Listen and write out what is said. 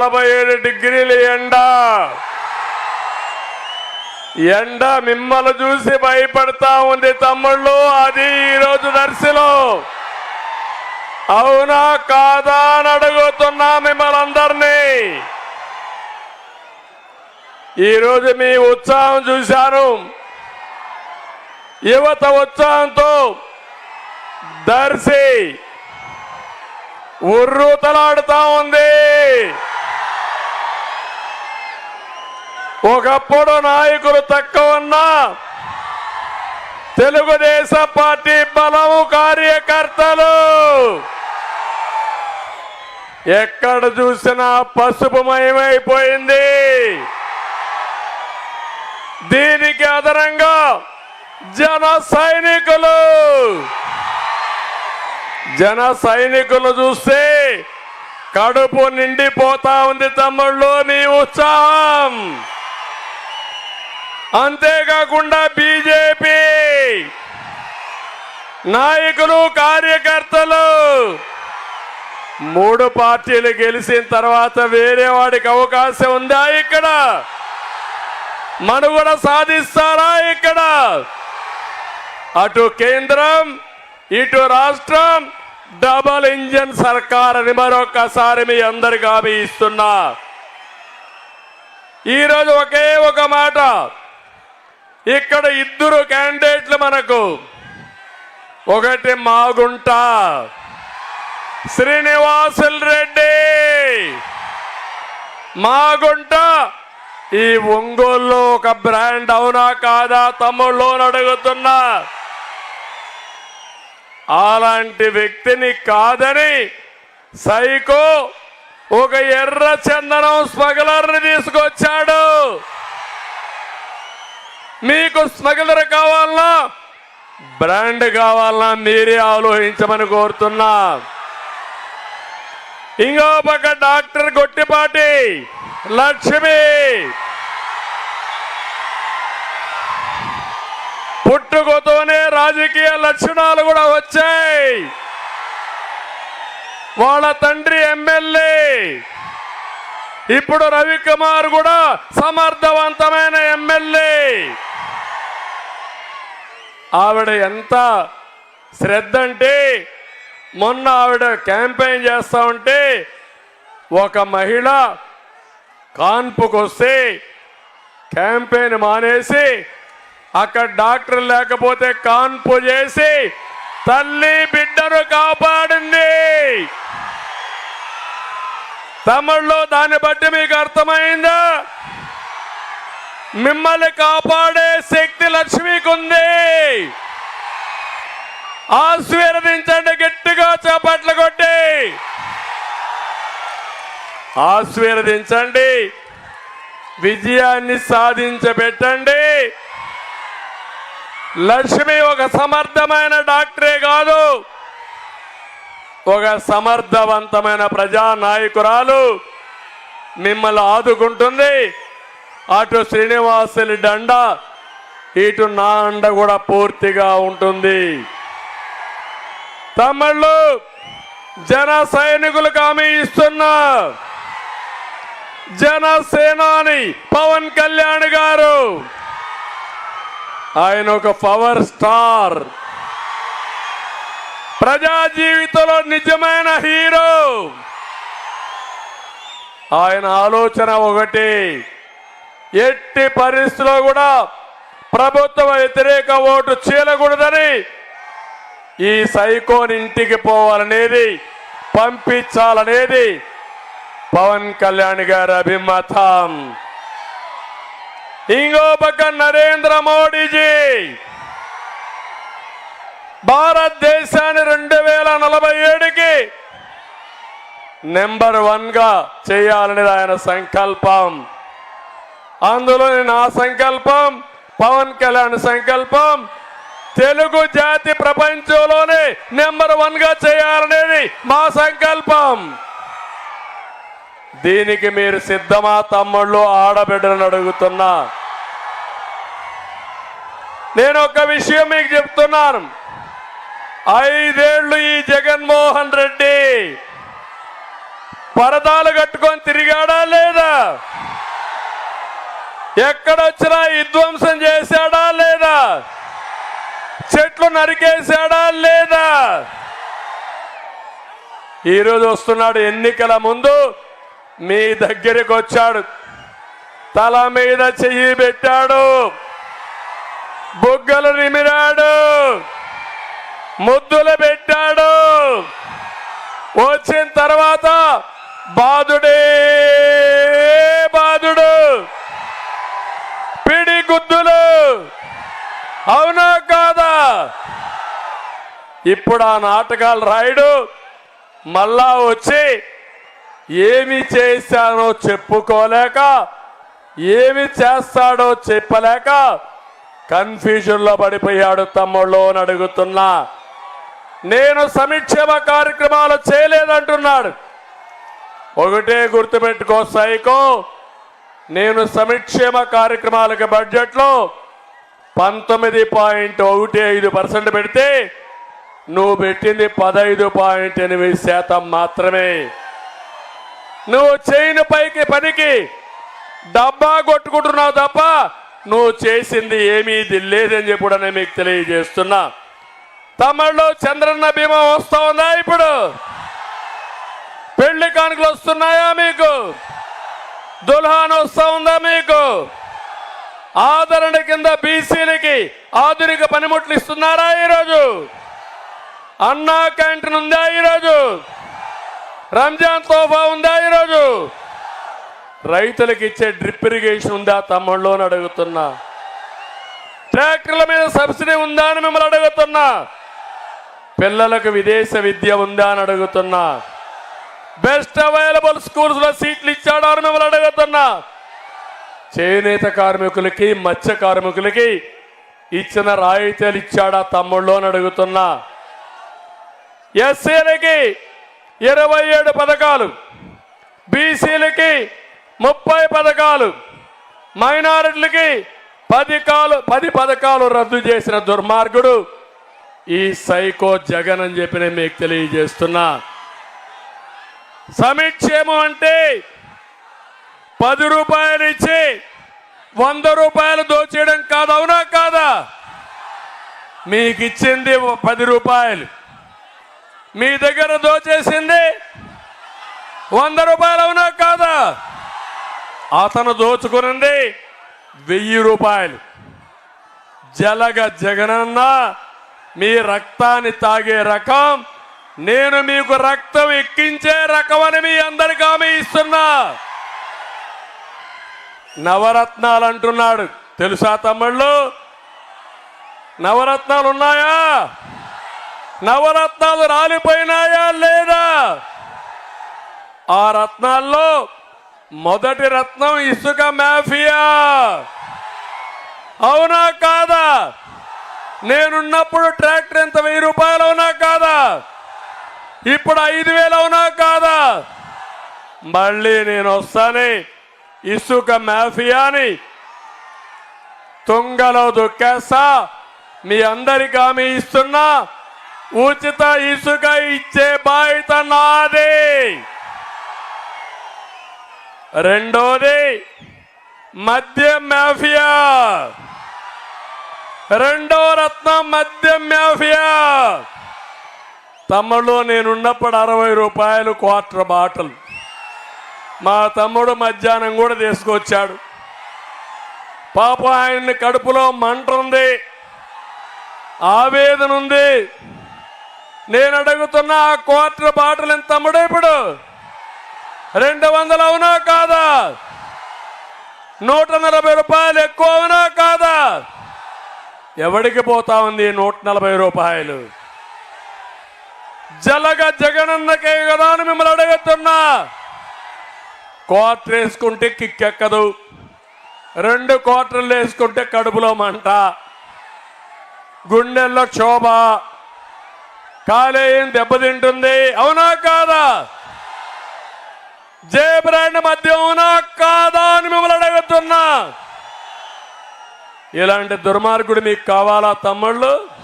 నలభై ఏడు డిగ్రీల ఎండ. ఎండ మిమ్మల్ని చూసి భయపడతా ఉంది తమ్ముళ్ళు. అది ఈరోజు దర్శిలో అవునా కాదా అని అడుగుతున్నా మిమ్మల్ని అందరినీ. ఈరోజు మీ ఉత్సాహం చూశాను యువత ఉత్సాహంతో దర్శి ఉర్రూతలాడుతా ఉంది. ఒకప్పుడు నాయకులు తక్కువ ఉన్నా తెలుగుదేశం పార్టీ బలము కార్యకర్తలు. ఎక్కడ చూసినా పసుపుమయమైపోయింది దీనికి అదనంగా జన సైనికులు. జన సైనికులు చూస్తే కడుపు నిండిపోతా ఉంది తమ్ముళ్ళు నీ ఉత్సాహం. అంతేకాకుండా బీజేపీ నాయకులు కార్యకర్తలు మూడు పార్టీలు గెలిచిన తర్వాత వేరే వాడికి అవకాశం ఉందా ఇక్కడ? మనుగడ సాధిస్తారా ఇక్కడ? అటు కేంద్రం ఇటు రాష్ట్రం డబల్ ఇంజన్ సర్కార్ అని మరొకసారి మీ అందరికి హామీ ఇస్తున్నా. ఈరోజు ఒకే ఒక మాట. ఇక్కడ ఇద్దరు క్యాండిడేట్లు మనకు. ఒకటి మాగుంట శ్రీనివాసుల్ రెడ్డి. మాగుంట ఈ ఒంగోలులో ఒక బ్రాండ్ అవునా కాదా తమ్ముళ్ళోని అడుగుతున్నా. అలాంటి వ్యక్తిని కాదని సైకో ఒక ఎర్ర చందనం స్మగ్లర్ని తీసుకొచ్చాడు. మీకు స్మగ్లర్ కావాలన్నా బ్రాండ్ కావాలన్నా మీరే ఆలోచించమని కోరుతున్నా. ఇంకో పక్క డాక్టర్ గొట్టిపాటి లక్ష్మి. పుట్టుకతోనే రాజకీయ లక్షణాలు కూడా వచ్చాయి. వాళ్ళ తండ్రి ఎమ్మెల్యే. ఇప్పుడు రవికుమార్ కూడా సమర్థవంతమైన ఎమ్మెల్యే. ఆవిడ ఎంత శ్రద్ధ అంటే మొన్న ఆవిడ క్యాంపెయిన్ చేస్తా ఉంటే ఒక మహిళ కాన్పుకు వస్తే క్యాంపెయిన్ మానేసి అక్కడ డాక్టర్ లేకపోతే కాన్పు చేసి తల్లి బిడ్డను కాపాడింది. తమిళ్ళో దాన్ని బట్టి మీకు అర్థమైందా? మిమ్మల్ని కాపాడే శక్తి లక్ష్మికుంది. ఆశీర్వదించండి గట్టిగా చేపట్లు కొట్టి. ఆశీర్వదించండి విజయాన్ని సాధించబెట్టండి. లక్ష్మి ఒక సమర్థమైన డాక్టరే కాదు. ఒక సమర్థవంతమైన ప్రజా నాయకురాలు మిమ్మల్ని ఆదుకుంటుంది. అటు శ్రీనివాసులు దండ ఇటు నా అండ కూడా పూర్తిగా ఉంటుంది. తమిళ్ళు జన సైనికులకు హామీ ఇస్తున్నా. జనసేనాని పవన్ కళ్యాణ్ గారు. ఆయన ఒక పవర్ స్టార్. ప్రజా జీవితంలో నిజమైన హీరో. ఆయన ఆలోచన ఒకటి. ఎట్టి పరిస్థితిలో కూడా ప్రభుత్వ వ్యతిరేక ఓటు చీలకూడదని ఈ సైకోని ఇంటికి పోవాలనేది పంపించాలనేది పవన్ కళ్యాణ్ గారి అభిమతం. ఇంకో పక్క నరేంద్ర మోడీజీ. భారతదేశాన్ని రెండు వేల నలభై ఏడుకి నెంబర్ వన్గా చేయాలనేది ఆయన సంకల్పం. అందులో నా సంకల్పం పవన్ కళ్యాణ్ సంకల్పం. తెలుగు జాతి ప్రపంచంలోనే నెంబర్ వన్గా చేయాలనేది మా సంకల్పం. దీనికి మీరు సిద్ధమా తమ్ముళ్ళు? ఆడబిడ్డలను అడుగుతున్నా. నేను ఒక విషయం మీకు చెప్తున్నాను. ఐదేళ్ళు ఈ జగన్మోహన్ రెడ్డి. పరదాలు కట్టుకొని తిరిగాడా లేదా? ఎక్కడొచ్చినా విధ్వంసం చేశాడా లేదా? చెట్లు నరికేశాడా లేదా? ఈరోజు వస్తున్నాడు ఎన్నికల ముందు మీ దగ్గరికి వచ్చాడు. తల మీద చెయ్యి పెట్టాడు. బొగ్గలు నిమిరాడు. ముద్దులు పెట్టాడు. వచ్చిన తర్వాత బాధుడే బాధుడు. గుద్దులు అవునా కాదా? ఇప్పుడు ఆ నాటకాలు రాయుడు మళ్ళా వచ్చి ఏమి చేశానో చెప్పుకోలేక ఏమి చేస్తాడో చెప్పలేక కన్ఫ్యూజన్లో పడిపోయాడు తమ్ముళ్ళు అని అడుగుతున్నా. నేను సంక్షేమ కార్యక్రమాలు చేయలేదంటున్నాడు. ఒకటే గుర్తుపెట్టుకో సైకో. నేను సంక్షేమ కార్యక్రమాలకు బడ్జెట్లో పంతొమ్మిది పాయింట్ ఒకటి ఐదు పర్సెంట్ పెడితే నువ్వు పెట్టింది పదహైదు పాయింట్ ఎనిమిది శాతం మాత్రమే. నువ్వు చేయని పైకి పనికి డబ్బా కొట్టుకుంటున్నావు తప్ప నువ్వు చేసింది ఏమీ ఇది లేదని చెప్పి కూడా నేను మీకు తెలియజేస్తున్నా. తమిళలో చంద్రన్న బీమా వస్తా ఉందా ఇప్పుడు? పెళ్ళి కానుకలు వస్తున్నాయా మీకు? దుల్హాన్ వస్తా ఉందా మీకు? ఆదరణ కింద బీసీలకి ఆధునిక పనిముట్లు ఇస్తున్నారా ఈరోజు? అన్నా క్యాంటీన్ ఉందా ఈరోజు? రంజాన్ తోఫా ఉందా ఈరోజు? రైతులకు ఇచ్చే డ్రిప్ ఇరిగేషన్ ఉందా తమ్ముళ్ళు అని అడుగుతున్నా. ట్రాక్టర్ల మీద సబ్సిడీ ఉందా అని మిమ్మల్ని అడుగుతున్నా. పిల్లలకు విదేశ విద్య ఉందా అని అడుగుతున్నా. బెస్ట్ అవైలబుల్ స్కూల్స్లో సీట్లు ఇచ్చాడా మిమ్మల్ని అడుగుతున్నా చేనేత కార్మికులకి మత్స్య కార్మికులకి ఇచ్చిన రాయితీలు ఇచ్చాడా తమ్ముళ్ళు అని అడుగుతున్నా. ఎస్సీలకి ఇరవై ఏడు పథకాలు బీసీలకి ముప్పై పథకాలు మైనారిటీలకి పది కాలు పది పథకాలు రద్దు చేసిన దుర్మార్గుడు ఈ సైకో జగన్ అని చెప్పి నేను మీకు తెలియజేస్తున్నా. సమీక్షేమం అంటే పది రూపాయలు ఇచ్చి వంద రూపాయలు దోచేయడం కాదు అవునా కాదా? మీకు ఇచ్చింది పది రూపాయలు. మీ దగ్గర దోచేసింది వంద రూపాయలు అవునా కాదా? అతను దోచుకునింది వెయ్యి రూపాయలు. జలగ జగనన్న మీ రక్తాన్ని తాగే రకం నేను మీకు రక్తం ఎక్కించే రకమని మీ అందరికి ఆమె ఇస్తున్నా. నవరత్నాలు అంటున్నాడు. తెలుసా తమ్ముళ్ళు? నవరత్నాలు ఉన్నాయా? నవరత్నాలు రాలిపోయినాయా లేదా? ఆ రత్నాల్లో మొదటి రత్నం ఇసుక మాఫియా. అవునా కాదా? నేనున్నప్పుడు ట్రాక్టర్ ఎంత వెయ్యి రూపాయలు అవునా కాదా? ఇప్పుడు ఐదు వేలు అవునా కాదా? మళ్ళీ నేను వస్తాని. ఇసుక మాఫియాని తుంగలో దుక్కేస్తా. మీ అందరికి హామీ ఇస్తున్నా. ఉచిత ఇసుక ఇచ్చే బాధ్యత నాదే. రెండోది మద్యం మాఫియా. రెండో రత్నం మద్యం మాఫియా. తమ్ముడు నేనున్నప్పుడు అరవై రూపాయలు క్వార్టర్ బాటలు. మా తమ్ముడు మధ్యాహ్నం కూడా తీసుకొచ్చాడు. పాప ఆయన్ని కడుపులో మంట ఉంది ఆవేదన ఉంది. నేను అడుగుతున్న ఆ క్వార్టర్ బాటలు ఎంత తమ్ముడు ఇప్పుడు? రెండు వందలు అవునా కాదా? నూట నలభై రూపాయలు ఎక్కువ అవునా కాదా? ఎవడికి పోతా ఉంది నూట నలభై రూపాయలు? జలగ జగనన్నకే కదా అని మిమ్మల్ని అడుగుతున్నా. క్వార్టర్ వేసుకుంటే కిక్కెక్కదు. రెండు క్వార్టర్లు వేసుకుంటే కడుపులో మంట. గుండెల్లో క్షోభ. కాలేయం దెబ్బతింటుంది. అవునా కాదా? జే బ్రాండ్ మధ్య అవునా కాదా అని మిమ్మల్ని అడుగుతున్నా. ఇలాంటి దుర్మార్గుడు మీకు కావాలా తమ్ముళ్ళు?